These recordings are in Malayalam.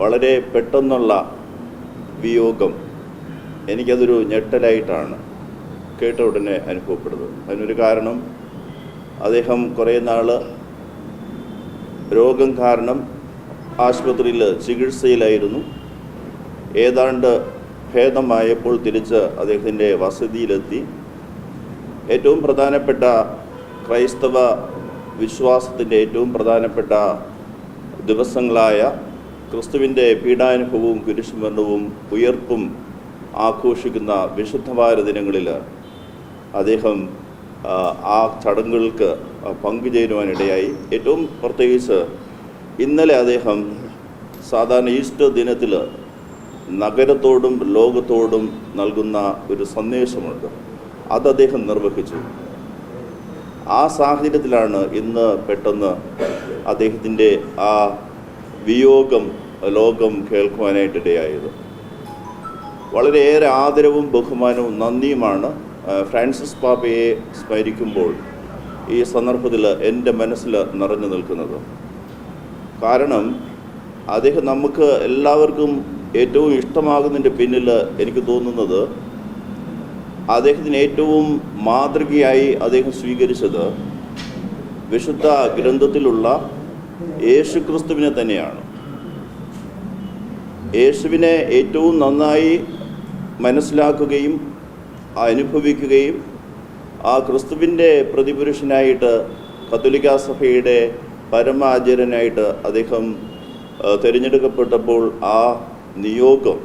വളരെ പെട്ടെന്നുള്ള വിയോഗം എനിക്കതൊരു ഞെട്ടലായിട്ടാണ് കേട്ട ഉടനെ അനുഭവപ്പെടുന്നത്. അതിനൊരു കാരണം അദ്ദേഹം കുറേ നാൾ രോഗം കാരണം ആശുപത്രിയിൽ ചികിത്സയിലായിരുന്നു. ഏതാണ്ട് ഭേദമായപ്പോൾ തിരിച്ച് അദ്ദേഹത്തിന്റെ വസതിയിലെത്തി. ഏറ്റവും പ്രധാനപ്പെട്ട ക്രൈസ്തവ വിശ്വാസത്തിന്റെ ഏറ്റവും പ്രധാനപ്പെട്ട ദിവസങ്ങളായ ക്രിസ്തുവിന്റെ പീഡാനുഭവവും കുരിശുമരണവും ഉയർപ്പും ആഘോഷിക്കുന്ന വിശുദ്ധമായ ദിനങ്ങളിൽ അദ്ദേഹം ആ, ചടങ്ങുകൾക്ക് പങ്കുചേരുവാനിടയായി. ഏറ്റവും പ്രത്യേകിച്ച് ഇന്നലെ അദ്ദേഹം സാധാരണ ഈസ്റ്റർ ദിനത്തിൽ നഗരത്തോടും ലോകത്തോടും നൽകുന്ന ഒരു സന്ദേശമുണ്ട്. അത് അദ്ദേഹം നിർവഹിച്ചു. ആ സാഹചര്യത്തിലാണ് ഇന്ന് പെട്ടെന്ന് അദ്ദേഹത്തിന്റെ ആ വിയോഗം ലോകം കേൾക്കുവാനായിട്ടിടയായത് വളരെയേറെ ആദരവും ബഹുമാനവും നന്ദിയുമാണ് ഫ്രാൻസിസ് പാപ്പയെ സ്മരിക്കുമ്പോൾ ഈ സന്ദർഭത്തിൽ എന്റെ മനസ്സിൽ നിറഞ്ഞു നിൽക്കുന്നത്. കാരണം അദ്ദേഹം നമുക്ക് എല്ലാവർക്കും ഏറ്റവും ഇഷ്ടമാകുന്നതിന്റെ പിന്നിൽ എനിക്ക് തോന്നുന്നത് അദ്ദേഹത്തിന് ഏറ്റവും മാതൃകയായി അദ്ദേഹം സ്വീകരിച്ചത് വിശുദ്ധ ഗ്രന്ഥത്തിലുള്ള യേശുക്രിസ്തുവിനെ തന്നെയാണ്. യേശുവിനെ ഏറ്റവും നന്നായി മനസ്സിലാക്കുകയും അനുഭവിക്കുകയും ആ ക്രിസ്തുവിന്റെ പ്രതിപുരുഷനായിട്ട് കത്തോലിക്ക സഭയുടെ പരമാചാര്യനായിട്ട് അദ്ദേഹം തിരഞ്ഞെടുക്കപ്പെട്ടപ്പോൾ ആ നിയോഗം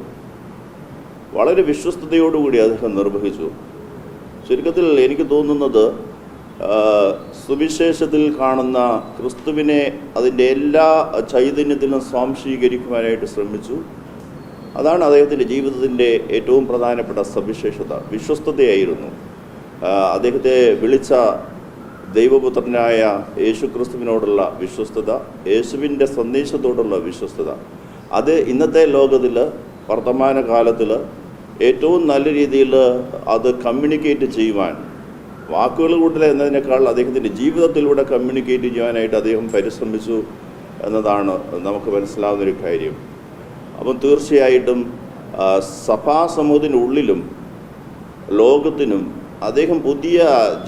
വളരെ വിശ്വസ്തയോടുകൂടി അദ്ദേഹം നിർവഹിച്ചു. ചുരുക്കത്തിൽ എനിക്ക് തോന്നുന്നത് സുവിശേഷത്തിൽ കാണുന്ന ക്രിസ്തുവിനെ അതിന്റെ എല്ലാ ചൈതന്യത്തിലും സ്വാംശീകരിക്കുവാനായിട്ട് ശ്രമിച്ചു. അതാണ് അദ്ദേഹത്തിന്റെ ജീവിതത്തിന്റെ ഏറ്റവും പ്രധാനപ്പെട്ട സവിശേഷത വിശ്വസ്തതയായിരുന്നു. അദ്ദേഹത്തെ വിളിച്ച ദൈവപുത്രനായ യേശു ക്രിസ്തുവിനോടുള്ള വിശ്വസ്തത യേശുവിന്റെ സന്ദേശത്തോടുള്ള വിശ്വസ്തത. അത് ഇന്നത്തെ ലോകത്തിൽ വർത്തമാന കാലത്തിൽ ഏറ്റവും നല്ല രീതിയിൽ അത് കമ്മ്യൂണിക്കേറ്റ് ചെയ്യുവാൻ വാക്കുകൾ കൂട്ടില്ല എന്നതിനേക്കാൾ അദ്ദേഹത്തിന്റെ ജീവിതത്തിലൂടെ കമ്മ്യൂണിക്കേറ്റ് ചെയ്യാനായിട്ട് അദ്ദേഹം പരിശ്രമിച്ചു എന്നതാണ് നമുക്ക് മനസ്സിലാവുന്നൊരു കാര്യം. അപ്പം തീർച്ചയായിട്ടും സഭാസമൂഹത്തിനുള്ളിലും സമൂഹത്തിനുള്ളിലും ലോകത്തിനും അദ്ദേഹം പുതിയ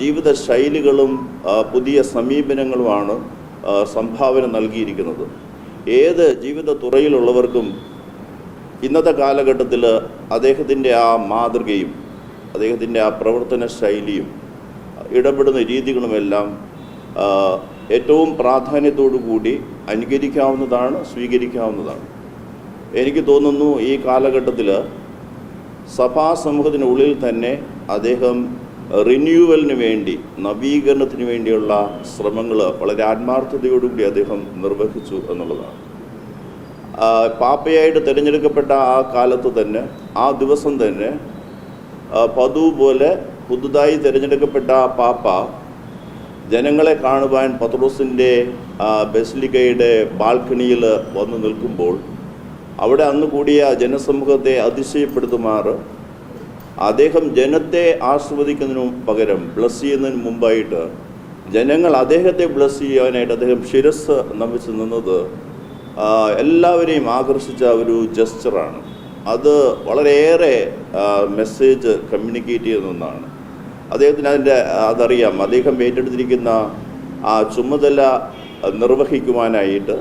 ജീവിത ശൈലികളും പുതിയ സമീപനങ്ങളുമാണ് സംഭാവന നൽകിയിരിക്കുന്നത്. ഏത് ജീവിത തുറയിലുള്ളവർക്കും ഇന്നത്തെ കാലഘട്ടത്തിൽ അദ്ദേഹത്തിന്റെ ആ മാതൃകയും അദ്ദേഹത്തിന്റെ ആ പ്രവർത്തന ശൈലിയും ഇടപെടുന്ന രീതികളുമെല്ലാം ഏറ്റവും പ്രാധാന്യത്തോടു കൂടി അനുകരിക്കാവുന്നതാണ് സ്വീകരിക്കാവുന്നതാണ്. എനിക്ക് തോന്നുന്നു ഈ കാലഘട്ടത്തിൽ സഭാ സമൂഹത്തിനുള്ളിൽ തന്നെ അദ്ദേഹം റിന്യൂവലിന് വേണ്ടി നവീകരണത്തിന് വേണ്ടിയുള്ള ശ്രമങ്ങൾ വളരെ ആത്മാർത്ഥതയോടുകൂടി അദ്ദേഹം നിർവഹിച്ചു എന്നുള്ളതാണ്. പാപ്പയായിട്ട് തിരഞ്ഞെടുക്കപ്പെട്ട ആ കാലത്ത് തന്നെ ആ ദിവസം തന്നെ പതു പോലെ പുതുതായി തിരഞ്ഞെടുക്കപ്പെട്ട പാപ്പ ജനങ്ങളെ കാണുവാൻ പത്രോസിന്റെ ബെസ്ലിക്കയുടെ ബാൽക്കണിയിൽ വന്ന് നിൽക്കുമ്പോൾ അവിടെ അന്ന് കൂടിയ ജനസമൂഹത്തെ അതിശയപ്പെടുത്തുമാർ അദ്ദേഹം ജനത്തെ ആസ്വദിക്കുന്നതിനു പകരം ബ്ലസ് ചെയ്യുന്നതിന് മുമ്പായിട്ട് ജനങ്ങൾ അദ്ദേഹത്തെ ബ്ലസ് ചെയ്യാനായിട്ട് അദ്ദേഹം ശിരസ് നമിച്ച് നിന്നത് എല്ലാവരെയും ആകർഷിച്ച ഒരു ജസ്റ്ററാണ്. അത് വളരെയേറെ മെസ്സേജ് കമ്മ്യൂണിക്കേറ്റ് ചെയ്യുന്ന ഒന്നാണ്. അദ്ദേഹത്തിന് അതിന്റെ അതറിയാം. അദ്ദേഹം ഏറ്റെടുത്തിരിക്കുന്ന ആ ചുമതല നിർവഹിക്കുവാനായിട്ട്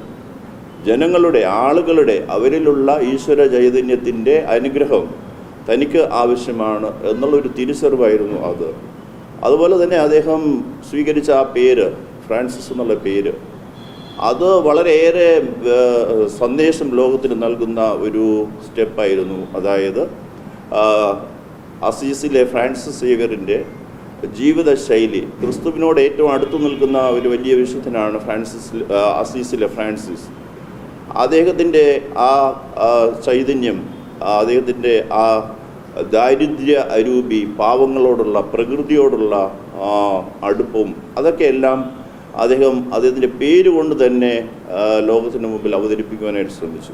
ജനങ്ങളുടെ ആളുകളുടെ അവരിലുള്ള ഈശ്വര ചൈതന്യത്തിന്റെ അനുഗ്രഹം തനിക്ക് ആവശ്യമാണ് എന്നുള്ളൊരു തിരിച്ചറിവായിരുന്നു അത്. അതുപോലെ തന്നെ അദ്ദേഹം സ്വീകരിച്ച ആ പേര് ഫ്രാൻസിസ് എന്നുള്ള പേര് അത് വളരെയേറെ സന്ദേശം ലോകത്തിന് നൽകുന്ന ഒരു സ്റ്റെപ്പായിരുന്നു. അതായത് അസീസിലെ ഫ്രാൻസിസ് സേവിയറിന്റെ ജീവിതശൈലി ക്രിസ്തുവിനോട് ഏറ്റവും അടുത്തു നിൽക്കുന്ന ഒരു വലിയ വിശുദ്ധനാണ് ഫ്രാൻസിസ് അസീസിലെ ഫ്രാൻസിസ്. അദ്ദേഹത്തിന്റെ ആ ചൈതന്യം അദ്ദേഹത്തിന്റെ ആ ദാരിദ്ര്യ അരൂപി പാവങ്ങളോടുള്ള പ്രകൃതിയോടുള്ള അടുപ്പവും അതൊക്കെ എല്ലാം അദ്ദേഹം അദ്ദേഹത്തിന്റെ പേര് കൊണ്ട് തന്നെ ലോകത്തിന് മുമ്പിൽ അവതരിപ്പിക്കുവാനായിട്ട് ശ്രമിച്ചു.